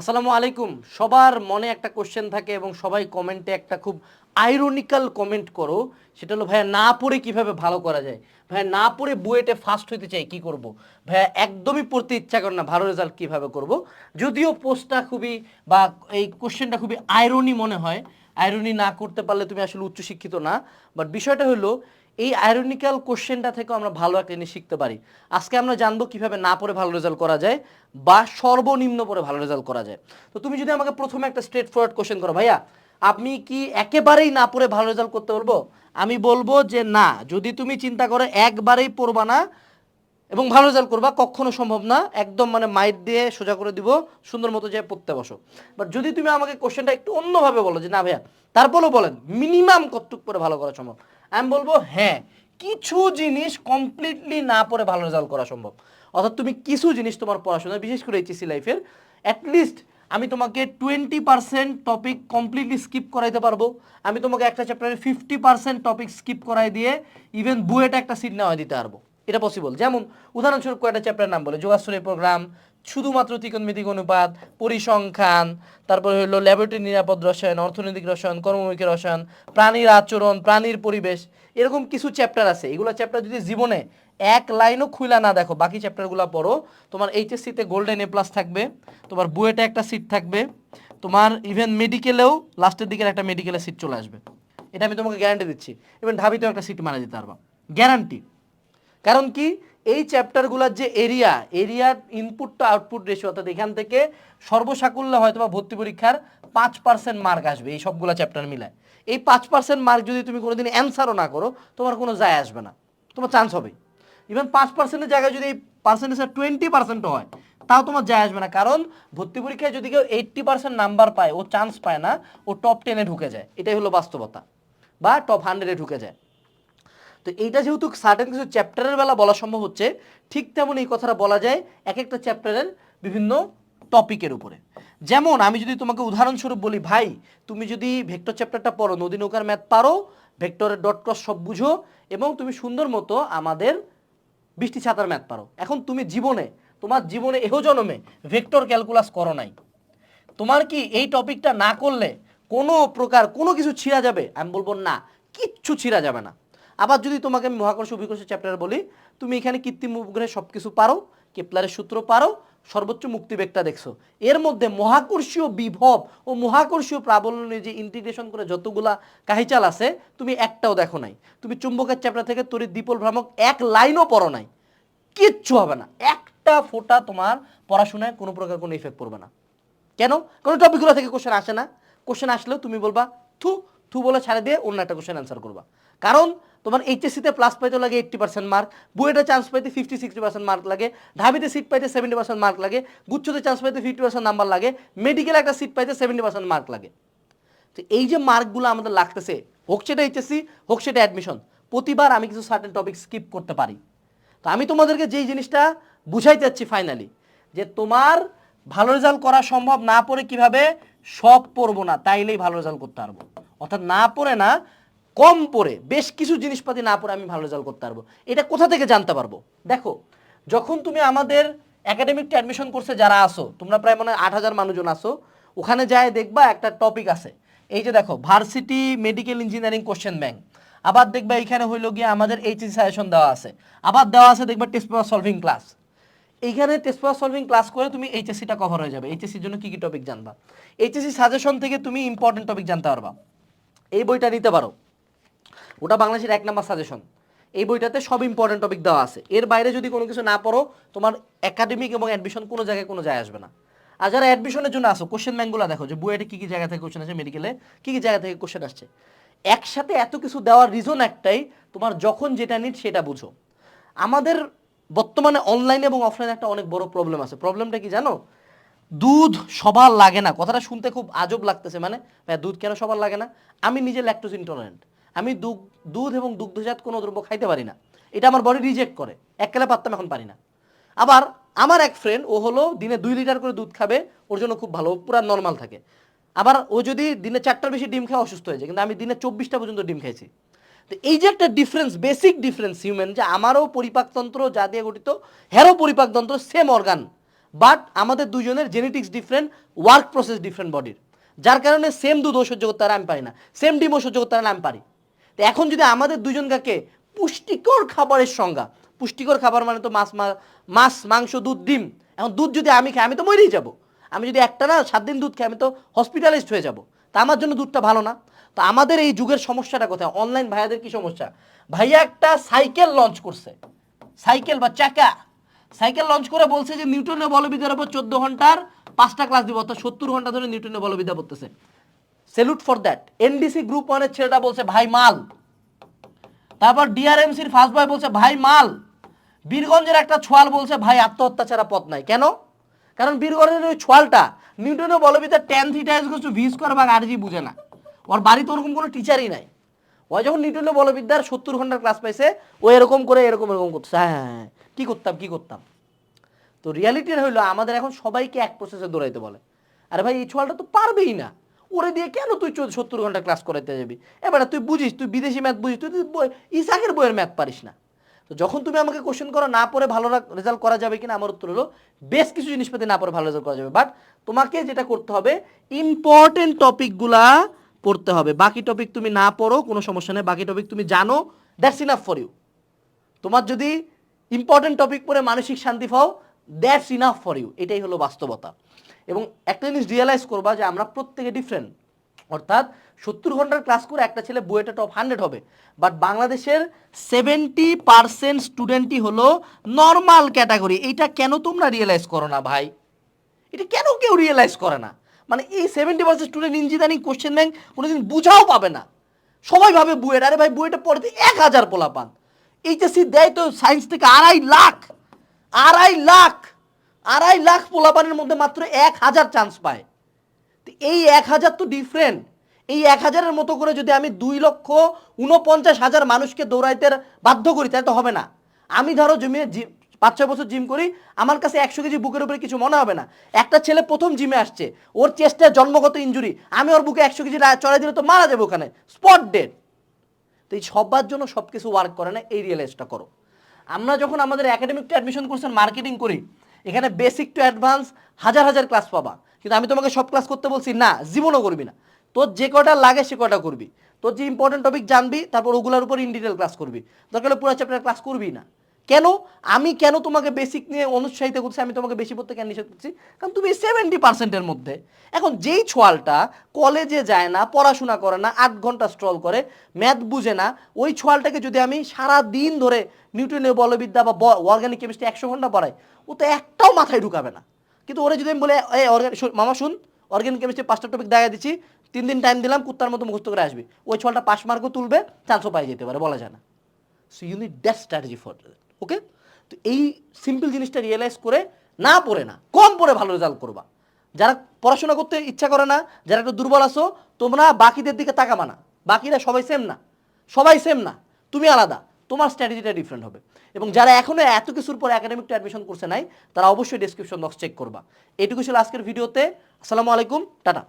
আসসালামু আলাইকুম। সবার মনে একটা কোশ্চেন থাকে এবং সবাই কমেন্টে একটা খুব আইরনিক্যাল কমেন্ট করো। সেটা হলো, ভাইয়া, না পড়ে কীভাবে ভালো করা যায়? ভাইয়া, না পড়ে বুয়েটে ফার্স্ট হইতে চাই, কি করব? ভাইয়া, একদমই পড়তে ইচ্ছা করে না, ভালো রেজাল্ট কীভাবে করব? যদিও পোস্টটা খুবই বা এই কোশ্চেনটা খুবই আইরনি মনে হয়। আইরনি না করতে পারলে তুমি আসলে উচ্চশিক্ষিত না। বাট বিষয়টা হলো এই আইরনিক্যাল কোশ্চেনটা থেকেও আমরা ভালো একটা জিনিস শিখতে পারি। আজকে আমরা জানব কীভাবে না পড়ে ভালো রেজাল্ট করা যায় বা সর্বনিম্ন পড়ে ভালো রেজাল্ট করা যায়। তো তুমি যদি আমাকে প্রথমে একটা স্ট্রেট ফরওয়ার্ড কোশ্চেন করো, ভাইয়া, আপনি কি একেবারেই না পড়ে ভালো রেজাল্ট করতে বলব আমি বলব যে না, যদি তুমি চিন্তা করো একবারেই পড়বা না এবং ভালো রেজাল্ট করবা, কখনো সম্ভব না, একদম মানে মাইট দিয়ে সোজা করে দিব, সুন্দর মতো যে পড়তে বসো। বাট যদি তুমি আমাকে কোশ্চেনটা একটু অন্যভাবে বলো যে না ভাইয়া, তারপরেও বলেন মিনিমাম কতটুক পরে ভালো করা সম্ভব? আমি বলব হ্যাঁ কিছু জিনিস কমপ্লিটলি না পড়ে ভালো রেজাল্ট করা সম্ভব। অর্থাৎ তুমি কিছু জিনিস তোমার পড়াশোনা, বিশেষ করে এইচএসসি লাইফের অ্যাটলিস্ট আমি তোমাকে twenty percent topic completely skip করাইতে পারব। আমি তোমাকে একটা চ্যাপ্টারে ফিফটি পার্সেন্ট টপিক স্কিপ করাই দিয়ে ইভেন বুয়েটা একটা সিট নেওয়া দিতে পারব। এটা পসিবল যেমন, উদাহরণস্বরূপ কয়েকটা চ্যাপ্টার নাম বলে, যোগাশ্রয় প্রোগ্রাম শুধুমাত্র ত্রিকোণমিতিক অনুপাত, পরিসংখ্যান, তারপর হলো ল্যাবরেটরি নিরাপদ রসায়ন, অর্থনৈতিক রসায়ন, কর্মমুখী রসায়ন, প্রাণীর আচরণ, প্রাণীর পরিবেশ, এরকম কিছু চ্যাপ্টার আছে। এগুলো চ্যাপ্টার যদি জীবনে এক লাইনও খুইলা না দেখো, বাকি চ্যাপ্টারগুলো পড়ো, তোমার এইচএসসিতে গোল্ডেন এ প্লাস থাকবে, তোমার বুয়েটে একটা সিট থাকবে, তোমার ইভেন মেডিকেলেও লাস্টের দিকের একটা মেডিকেলের সিট চলে আসবে। এটা আমি তোমাকে গ্যারান্টি দিচ্ছি। ইভেন ঢাবিতেও একটা সিট মারা দিতে পারবা। গ্যারান্টি কারণ কি? এই চ্যাপ্টারগুলোর যে এরিয়া এরিয়ার ইনপুট টু আউটপুট রেশিও অর্থাৎ এখান থেকে সর্বসাকুল্য হয়তো বা ভর্তি পরীক্ষার পাঁচ পার্সেন্ট মার্ক আসবে এই সবগুলো চ্যাপ্টার মিলায় এই পাঁচ পার্সেন্ট মার্ক যদি তুমি কোনোদিন অ্যান্সারও না করো, তোমার কোনো যায় আসবে না। তোমার চান্স হবে ইভেন পাঁচ পার্সেন্টের জায়গায় যদি এই পার্সেন্টেজটা টোয়েন্টি পার্সেন্টও হয়, তাও তোমার যায় আসবে না। কারণ ভর্তি পরীক্ষায় যদি কেউ এইট্টি পার্সেন্ট নাম্বার পায়, ও চান্স পায় না, ও টপ টেনে ঢুকে যায়। এটাই হলো বাস্তবতা। বা টপ হান্ড্রেডে ঢুকে যায়। তো এইটা যেহেতু সার্টেন কিছু চ্যাপ্টারের বেলা বলা সম্ভব হচ্ছে, ঠিক তেমন এই কথাটা বলা যায় এক একটা চ্যাপ্টারের বিভিন্ন টপিকের উপরে। যেমন আমি যদি তোমাকে উদাহরণস্বরূপ বলি, ভাই, তুমি যদি ভেক্টর চ্যাপ্টারটা পড়ো, নদী নৌকার ম্যাথ পারো ভেক্টরের ডট ক্রস সব বুঝো এবং তুমি সুন্দর মতো আমাদের বৃষ্টি ছাতার ম্যাথ পারো। এখন তুমি জীবনে, তোমার জীবনে এহ জনমে ভেক্টর ক্যালকুলাস করো নাই। তোমার কি এই টপিকটা না করলে কোনো প্রকার কোনো কিছু ছিঁড়া যাবে? আমি বলব না, কিচ্ছু ছিঁড়া যাবে না। আবার যদি তোমাকে আমি মহাকর্ষ অভিকর্ষ চ্যাপ্টার বলি, তুমি এখানে কৃত্রিম উপগ্রহে সব কিছু পারো, কেপলারের সূত্র পারো, সর্বোচ্চ মুক্তিবেগটা দেখছ। এর মধ্যে মহাকর্ষীয় বিভব ও মহাকর্ষীয় প্রাবল্য যে ইন্টিগ্রেশন করে যতগুলা কাহিচাল আছে, তুমি একটাও দেখো নাই। তুমি চুম্বকের চ্যাপ্টার থেকে তড়িৎ দ্বিপল ভ্রামক এক লাইনও পড়ো নাই। কিচ্ছু হবে না। একটা ফোঁটা তোমার পড়াশোনায় কোনো প্রকার কোনো ইফেক্ট পড়বে না। কেন? কোনো টপিকগুলো থেকে কোশ্চেন আসে না। কোশ্চেন আসলেও তুমি বলবা, থু থু বলে ছাড়ে দিয়ে অন্য একটা কোশ্চেন অ্যান্সার করবা। কারণ তোমার এইচএসসিতে প্লাস পাইতে লাগে এইট্টি পার্সেন্ট মার্ক বুয়েটে চান্স পাইতে ফিফটি সিক্সটি পার্সেন্ট মার্ক লাগে, ঢাবিতে সিট পাইতে সেভেন্টি পার্সেন্ট মার্ক লাগে, গুচ্ছতে চান্স পাইতে ফিফটি পার্সেন্ট নাম্বার লাগে মেডিকেলে একটা সিট পাইতে সেভেন্টি পার্সেন্ট মার্ক লাগে। তো এই যে মার্কগুলো আমাদের লাগতেছে, হোক সেটা এইচএসসি হোক সেটা অ্যাডমিশন প্রতিবার আমি কিছু সার্টেন টপিক স্কিপ করতে পারি। তো আমি তোমাদেরকে যেই জিনিসটা বুঝাইতে চাচ্ছি ফাইনালি যে তোমার ভালো রেজাল্ট করা সম্ভব না পড়ে কীভাবে সব পড়ব না, তাইলেই ভালো রেজাল্ট করতে পারব। অর্থাৎ না পড়ে না কম পড়ে, বেশ কিছু জিনিসপাতি না পড়ে আমি ভালো রেজাল্ট করতে পারব। এটা কোথা থেকে জানতে পারব? দেখো, যখন তুমি আমাদের একাডেমিকটা অ্যাডমিশন করছে যারা আসো তোমরা প্রায় মনে হয় আট হাজার মানুষজন আসো ওখানে যায় দেখবা একটা টপিক আছে। এই যে দেখো varsity medical engineering question bank আবার দেখবা এইখানে হইল গিয়ে আমাদের এইচএসি সাজেশন দেওয়া আছে। আবার দেওয়া আছে দেখবা টেস্ট পেপার সলভিং ক্লাস এইখানে টেস্ট পেপার সলভিং ক্লাস করে তুমি এইচএসসিটা কভার হয়ে যাবে। এইচএসসির জন্য কী কী টপিক জানবা? এইচএসসি সাজেশন থেকে তুমি ইম্পর্টেন্ট টপিক জানতে পারবা। এই বইটা নিতে পারো। ওটা বাংলাদেশের এক নাম্বার সাজেশন এই বইটাতে সব ইম্পর্টেন্ট টপিক দেওয়া আছে। এর বাইরে যদি কোনো কিছু না পড়ো, তোমার একাডেমিক এবং অ্যাডমিশন কোনো জায়গায় কোনো যায় আসবে না। আর যারা অ্যাডমিশনের জন্য আসো কোশ্চেন ব্যাঙ্কগুলো দেখো যে বুয়েটে কী কী জায়গা থেকে কোশ্চেন আসছে মেডিকেলে কী কী জায়গা থেকে কোশ্চেন আসছে। একসাথে এত কিছু দেওয়ার রিজন একটাই, তোমার যখন যেটা নিট সেটা বুঝো। আমাদের বর্তমানে অনলাইন এবং অফলাইনে একটা অনেক বড় প্রবলেম আছে। প্রবলেমটা কি জানো? দুধ সবার লাগে না। কথাটা শুনতে খুব আজব লাগতেছে। মানে দুধ কেন সবার লাগে না? আমি নিজে ল্যাকটোজ ইন্টলারেন্ট আমি দুধ দুধ এবং দুগ্ধজাত কোনো দ্রব্য খাইতে পারি না। এটা আমার বডি রিজেক্ট করে। এককালে পারতাম এখন পারি না। আবার আমার এক ফ্রেন্ড ও হলো দিনে দুই লিটার করে দুধ খাবে, ওর জন্য খুব ভালো পুরা নর্মাল থাকে। আবার ও যদি দিনে চারটার বেশি ডিম খায় অসুস্থ হয়ে যায়। কিন্তু আমি দিনে চব্বিশটা পর্যন্ত ডিম খাইছি। তো এই যে একটা ডিফারেন্স বেসিক ডিফারেন্স হিউম্যান যে আমারও পরিপাকতন্ত্র, যা দিয়ে গঠিত, হেরও পরিপাকতন্ত্র সেম অর্গান বাট আমাদের দুজনের genetics different work process different বডির যার কারণে সেম দুধও সহ্য করতে আমি পারি না। সেম ডিমও সহ্য করতে আমি পারি। তো এখন যদি আমাদের দুজনকাকে পুষ্টিকর খাবারের সংজ্ঞা। পুষ্টিকর খাবার মানে তো মাছ মাছ, মাংস, দুধ, ডিম। এখন দুধ যদি আমি খাই, আমি তো মরেই যাব। আমি যদি একটা না সাত দিন দুধ খাই, আমি তো হসপিটালাইজড হয়ে যাব। তা আমার জন্য দুধটা ভালো না। তো আমাদের এই যুগের সমস্যাটা কোথায়? অনলাইন ভাইয়াদের কি সমস্যা? ভাইয়া একটা সাইকেল লঞ্চ করছে। সাইকেল বা চাকা। সাইকেল লঞ্চ করে বলছে যে নিউটনের বলবিদ্যার উপর চোদ্দ ঘণ্টার পাঁচটা ক্লাস দিব, অর্থাৎ সত্তর ঘণ্টা ধরে নিউটনের বলবিদ্যা পড়তেছে। Salute for that NDC group ওয়ানের ছেলেটা বলছে, ভাই, মাল। তারপর ডিআরএমসির ফার্স্ট বয় বলছে, ভাই, মাল। বীরগঞ্জের একটা ছোয়াল বলছে, ভাই আত্মহত্যা ছাড়া পথ নাই। কেন? কারণ বীরগঞ্জের ওই ছোয়ালটা নিউটনের বলবিদ্যা tan theta is to V square by R G বুঝে না। ওর বাড়িতে ওরকম কোনো টিচারই নাই। ও যখন নিউটনের বলবিদ্যার সত্তর ঘণ্টার ক্লাস পাইছে, ও এরকম করে এরকম এরকম করছে হ্যাঁ হ্যাঁ হ্যাঁ কী করতাম কী করতাম? তো রিয়ালিটির হইল, আমাদের এখন সবাইকে এক প্রসেসে দৌড়াইতে বলে। আরে ভাই, এই ছোয়ালটা তো পারবেই না। ওরে দিয়ে কেন তুই সত্তর ঘণ্টা ক্লাস করাইতে যাবি? এবারে তুই বুঝিস, তুই বিদেশি ম্যাথ বুঝিস, তুই ইসাকের বইয়ের ম্যাথ পারিস না। তো যখন তুমি আমাকে কোশ্চেন করো, না পড়ে ভালো রেজাল্ট করা যাবে কিনা আমার উত্তর হলো, বেশ কিছু জিনিসপাতি না পড়ে ভালো রেজাল্ট করা যাবে। বাট তোমাকে যেটা করতে হবে ইম্পর্টেন্ট টপিকগুলা পড়তে হবে। বাকি টপিক তুমি না পড়ো, কোনো সমস্যা নেই। বাকি টপিক তুমি জানো দ্যাটস ইনাফ ফর ইউ তোমার যদি ইম্পর্টেন্ট টপিক পড়ে মানসিক শান্তি পাও দ্যাটস ইনাফ ফর ইউ এটাই হলো বাস্তবতা। এবং একটা জিনিস রিয়েলাইজ করবা যে আমরা প্রত্যেকে ডিফারেন্ট অর্থাৎ সত্তর ঘণ্টার ক্লাস করে একটা ছেলে বইটা টপ হান্ড্রেড হবে। বাট বাংলাদেশের সেভেন্টি পার্সেন্ট স্টুডেন্টই হলো নর্মাল ক্যাটাগরি এইটা কেন তোমরা রিয়েলাইজ করো না ভাই? এটা কেন কেউ রিয়েলাইজ করে না? মানে এই seventy percent student engineering question bank কোনোদিন বুঝাও পাবে না। সবাই ভাবে বুয়েট আরে ভাই বুয়েটা পড়তে এক হাজার পোলা পান এইচএসসি দেয় তো সায়েন্স থেকে আড়াই লাখ। আড়াই লাখ। আড়াই লাখ পোলাপানের মধ্যে মাত্র এক হাজার চান্স পায়। তো এই এক হাজার তো ডিফারেন্ট এই এক হাজারের মতো করে যদি আমি দুই লক্ষ উনপঞ্চাশ হাজার মানুষকে দৌড়াইতে বাধ্য করি, তাহলে তো হবে না। আমি ধরো জমিয়ে পাঁচ ছয় বছর জিম করি, আমার কাছে একশো কেজি বুকের উপরে কিছু মনে হবে না। একটা ছেলে প্রথম জিমে আসছে, ওর চেস্টে জন্মগত ইঞ্জুরি আমি ওর বুকে একশো কেজি চড়াই দিলে তো মারা যাবে ওখানে। স্পট ডেড তো এই সবার জন্য সব কিছু ওয়ার্ক করে না, এই রিয়েলাইজটা করো। আমরা যখন আমাদের একাডেমিকটা অ্যাডমিশন করছেন মার্কেটিং করি এখানে বেসিক টু অ্যাডভান্স হাজার হাজার ক্লাস পাবা। কিন্তু আমি তোমাকে সব ক্লাস করতে বলছি, না, জীবনও করবি না। তোর যে কটা লাগে সে কটা করবি। তোর যে ইম্পর্টেন্ট টপিক জানবি, তারপর ওগুলোর উপর ইন ডিটেল ক্লাস করবি। দরকার হলে পুরো চ্যাপ্টার ক্লাস করবি না। কেন? আমি কেন তোমাকে বেসিক নিয়ে অনুৎসাহিত করছি? আমি তোমাকে বেশি পড়তে কেন নিষেধ করছি? কারণ তুমি সেভেন্টি পার্সেন্টের মধ্যে। এখন যেই ছোয়ালটা কলেজে যায় না, পড়াশোনা করে না, আট ঘণ্টা স্ট্রল করে ম্যাথ বুঝে না, ওই ছোয়ালটাকে যদি আমি সারা দিন ধরে নিউটনের বলবিদ্যা বা অর্গানিক কেমিস্ট্রি একশো ঘণ্টা পড়াই, ও তো একটাও মাথায় ঢুকাবে না। কিন্তু ওরে যদি আমি বলে এই অর্গানিক মামা শুন অর্গানিক কেমিস্ট্রি পাঁচটা টপিক দেখা দিচ্ছি, তিন দিন টাইম দিলাম, কুত্তার মতো মুখস্থ করে আসবি। ওই ছোয়ালটা পাস মার্কও তুলবে চান্সও পাই যেতে পারে, বলা যায় না। So you need that strategy for okay? তো এই সিম্পল জিনিসটা রিয়েলাইজ করে না পড়ে না, কম পড়ে ভালো রেজাল্ট করবা। যারা পড়াশোনা করতে ইচ্ছা করে না, যারা একটু দুর্বল আছো, তোমরা বাকিদের দিকে তাকাবা না। বাকিরা সবাই সেম না। সবাই সেম না। তুমি আলাদা। তোমার স্ট্র্যাটেজিটা ডিফারেন্ট হবে। এবং যারা এখনও এত কিছুর পর একাডেমিকটা অ্যাডমিশন করছে নাই, তারা অবশ্যই ডেসক্রিপশন বক্স চেক করবা। এটুকু ছিল আজকের ভিডিওতে। আসসালামু আলাইকুম। টাটা।